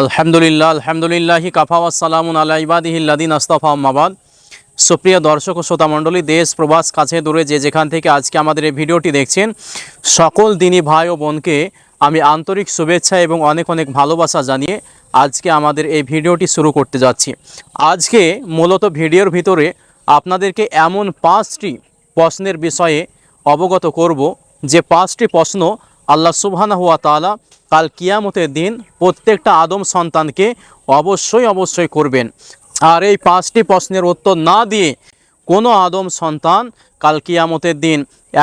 আলহামদুলিল্লাহ, আলহামদুলিল্লাহি কাফা ওয়াসালামুন আলা ইবাদিহিল্লাদিন আস্তাফা আম্মাবাদ সুপ্রিয় দর্শক ও শ্রোতা মণ্ডলী, দেশ, প্রবাস, কাছে দূরে যে যেখান থেকে আজকে আমাদের এই ভিডিওটি দেখছেন, সকল দিনী ভাই ও বোনকে আমি আন্তরিক শুভেচ্ছা এবং অনেক অনেক ভালোবাসা জানিয়ে আজকে আমাদের এই ভিডিওটি শুরু করতে যাচ্ছি। আজকে মূলত ভিডিওর ভিতরে আপনাদেরকে এমন পাঁচটি প্রশ্নের বিষয়ে অবগত করব, যে পাঁচটি প্রশ্ন আল্লাহ সুবহানা হুয়া তালা কাল কিয়ামতের দিন প্রত্যেকটা আদম সন্তানকে অবশ্যই অবশ্যই করবেন। আর এই পাঁচটি প্রশ্নের উত্তর না দিয়ে কোনো আদম সন্তান কাল কিয়ামতের দিন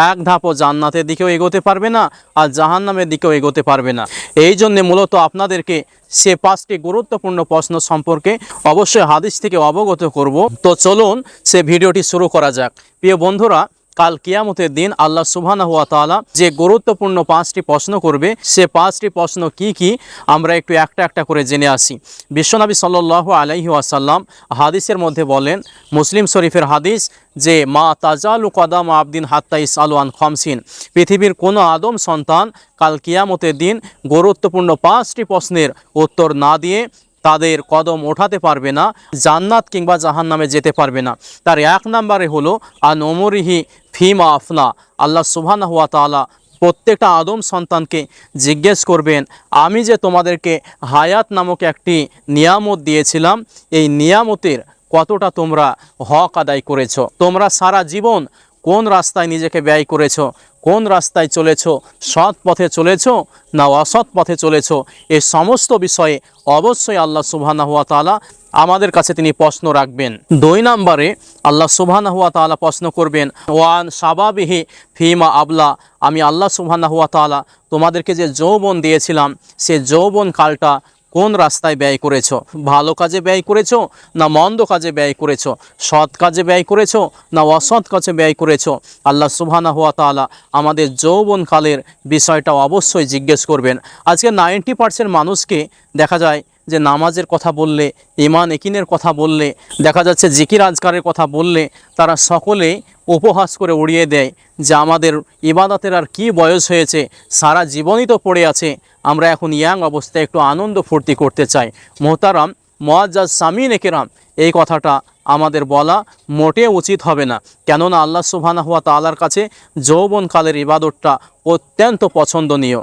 এক ধাপও জান্নাতের দিকেও এগোতে পারবে না আর জাহান্নামের দিকেও এগোতে পারবে না। এই জন্যে মূলত আপনাদেরকে সে পাঁচটি গুরুত্বপূর্ণ প্রশ্ন সম্পর্কে অবশ্যই হাদিস থেকে অবগত করব। তো চলুন সে ভিডিওটি শুরু করা যাক। প্রিয় বন্ধুরা কাল কিয়ামতের দিন আল্লাহ সুবহানাহু ওয়া তাআলা যে গুরুত্বপূর্ণ পাঁচটি প্রশ্ন করবে, সে পাঁচটি প্রশ্ন কি কি আমরা একটু একটা একটা করে জেনে আসি। বিশ্বনবী সাল্লাল্লাহু আলাইহি ওয়াসাল্লাম হাদিসের মধ্যে বলেন, মুসলিম শরীফের হাদিস যে, মা তাজালু কদাম আবদিন হাত্তা আন খমসিন। পৃথিবীর কোনো আদম সন্তান কাল কিয়ামতের দিন গুরুত্বপূর্ণ পাঁচটি প্রশ্নের উত্তর না দিয়ে তাদের কদম ওঠাতে পারবে না, জান্নাত কিংবা জাহান্নামে যেতে পারবে না। তার এক নম্বরে হলো, আন ওমরিহি ফিমা আফনা। আল্লাহ সুবহানাহু হুয়া তালা প্রত্যেকটা আদম সন্তানকে জিজ্ঞেস করবেন, আমি যে তোমাদেরকে হায়াত নামক একটি নিয়ামত দিয়েছিলাম, এই নিয়ামতের কতটা তোমরা হক আদায় করেছ? তোমরা সারা জীবন কোন রাস্তায় নিজেকে ব্যয় করেছ? কোন রাস্তায় চলেছ? সৎ পথে চলেছ না অসৎ পথে চলেছো? এই সমস্ত বিষয়ে অবশ্যই আল্লাহ সুবহানাহু ওয়া তাআলা আমাদের কাছে তিনি প্রশ্ন রাখবেন। দুই নম্বরে আল্লাহ সুবহানাহু ওয়া তাআলা প্রশ্ন করবেন, ওয়ান সাবাবিহি ফিমা আবলা। আমি আল্লাহ সুবহানাহু ওয়া তাআলা তোমাদেরকে যে যৌবন দিয়েছিলাম, সে যৌবন কালটা কোন রাস্তায় ব্যয় করেছ? ভালো কাজে ব্যয় করেছ না মন্দ কাজে ব্যয় করেছ? সৎ কাজে ব্যয় করেছ না অসৎ কাজে ব্যয় করেছ? আল্লাহ সুবহানা হুয়া তাআলা আমাদের যৌবনকালের বিষয়টা অবশ্যই জিজ্ঞেস করবেন। আজকে নাইনটি পার্সেন্ট মানুষকে দেখা যায় যে নামাজের কথা বললে ইমান একিনের কথা বললে, দেখা যাচ্ছে জিকির আজকারের কথা বললে, তারা সকলে উপহাস করে উড়িয়ে দেয় যে আমাদের ইবাদতের আর কি বয়স হয়েছে, সারা জীবনই তো পড়ে আছে, আমরা এখন ইয়াং অবস্থায় একটু আনন্দ ফুর্তি করতে চাই। মোহতারাম, মোয়াজ্জাজ সামিন একেরাম এই কথাটা আমাদের বলা মোটে উচিত হবে না। কেননা আল্লাহ সুবহানাহু হুয়া তাআলার কাছে যৌবনকালের ইবাদতটা অত্যন্ত পছন্দনীয়।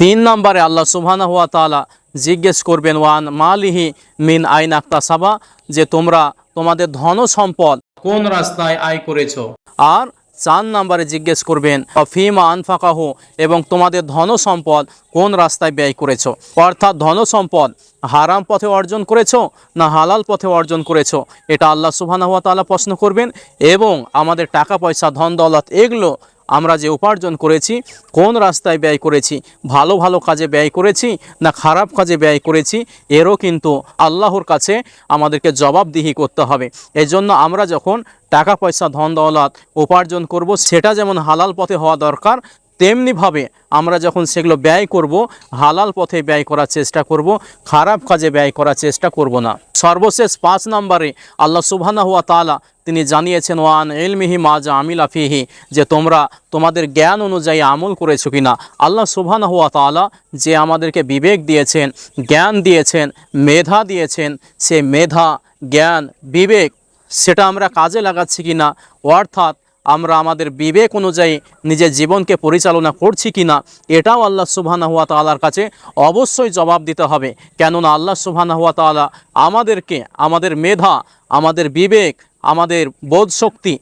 তিন নম্বরে আল্লাহ সুবহানাহু হুয়া তাআলা জিজ্ঞেস করবেন, ওয়ান মালিহি মিন আইন আক্তা সাবা? যে তোমরা তোমাদের ধন সম্পদ কোন রাস্তায় আয় করেছ। আর চার নাম্বারে জিজ্ঞেস করবেন ফিমা আনফাকাহ? এবং তোমাদের ধন সম্পদ কোন রাস্তায় ব্যয় করেছ। অর্থাৎ ধন সম্পদ হারাম পথে অর্জন করেছ না হালাল পথে অর্জন করেছ? এটা আল্লাহ তাআলা প্রশ্ন করবেন। এবং আমাদের টাকা পয়সা ধন দৌলত এগুলো আমরা যে উপার্জন করেছি, কোন রাস্তায় ব্যয় করেছি, ভালো ভালো কাজে ব্যয় করেছি না খারাপ কাজে ব্যয় করেছি, এরও কিন্তু আল্লাহর কাছে আমাদেরকে জবাবদিহি করতে হবে। এই জন্য আমরা যখন টাকা পয়সা ধন দৌলত উপার্জন করব, সেটা যেমন হালাল পথে হওয়া দরকার তেমনিভাবে আমরা যখন সেগুলো ব্যয় করব, হালাল পথে ব্যয় করার চেষ্টা করব, খারাপ কাজে ব্যয় করার চেষ্টা করব না। সর্বশেষ পাঁচ নম্বরে আল্লাহ সুবহানাহু ওয়া তাআলা তিনি জানিয়েছেন, ওয়ান এলমিহি মাজা আমিলা ফিহি যে তোমরা তোমাদের জ্ঞান অনুযায়ী আমল করেছ কিনা। আল্লাহ সুবহানাহু ওয়া তাআলা যে আমাদেরকে বিবেক দিয়েছেন, জ্ঞান দিয়েছেন, মেধা দিয়েছেন, সে মেধা, জ্ঞান, বিবেক, সেটা আমরা কাজে লাগাচ্ছি কি না অর্থাৎ আমরা আমাদের বিবেক অনুযায়ী নিজের জীবনকে পরিচালনা করছি কি না এটাও আল্লাহ সুবহানা হুয়া তালার কাছে অবশ্যই জবাব দিতে হবে। কেননা আল্লাহ সুবহানা হুয়া তালা আমাদেরকে, আমাদের মেধা, আমাদের বিবেক আমাদের বোধ শক্তি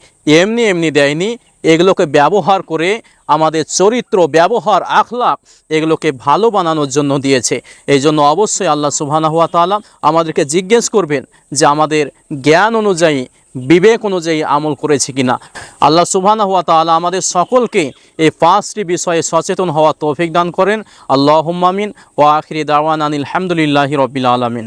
এমনি এমনি দেয়নি। এগুলোকে ব্যবহার করে আমাদের চরিত্র, ব্যবহার আখলাক এগুলোকে ভালো বানানোর জন্য দিয়েছে। এই জন্য অবশ্যই আল্লাহ সুবহানা হুয়া তালা আমাদেরকে জিজ্ঞেস করবেন যে আমাদের জ্ঞান অনুযায়ী, বিবেক অনুযায়ী আমল করেছি কিনা। আল্লাহ সুবহানা হুয়া তাআলা আমাদের সকলকে এই পাঁচটি বিষয়ে সচেতন হওয়া তৌফিক দান করেন। আল্লাহ হুম্মামিন ও আখিরি দাওয়ান আনিল হামদুলিল্লাহি রবিল আলমিন।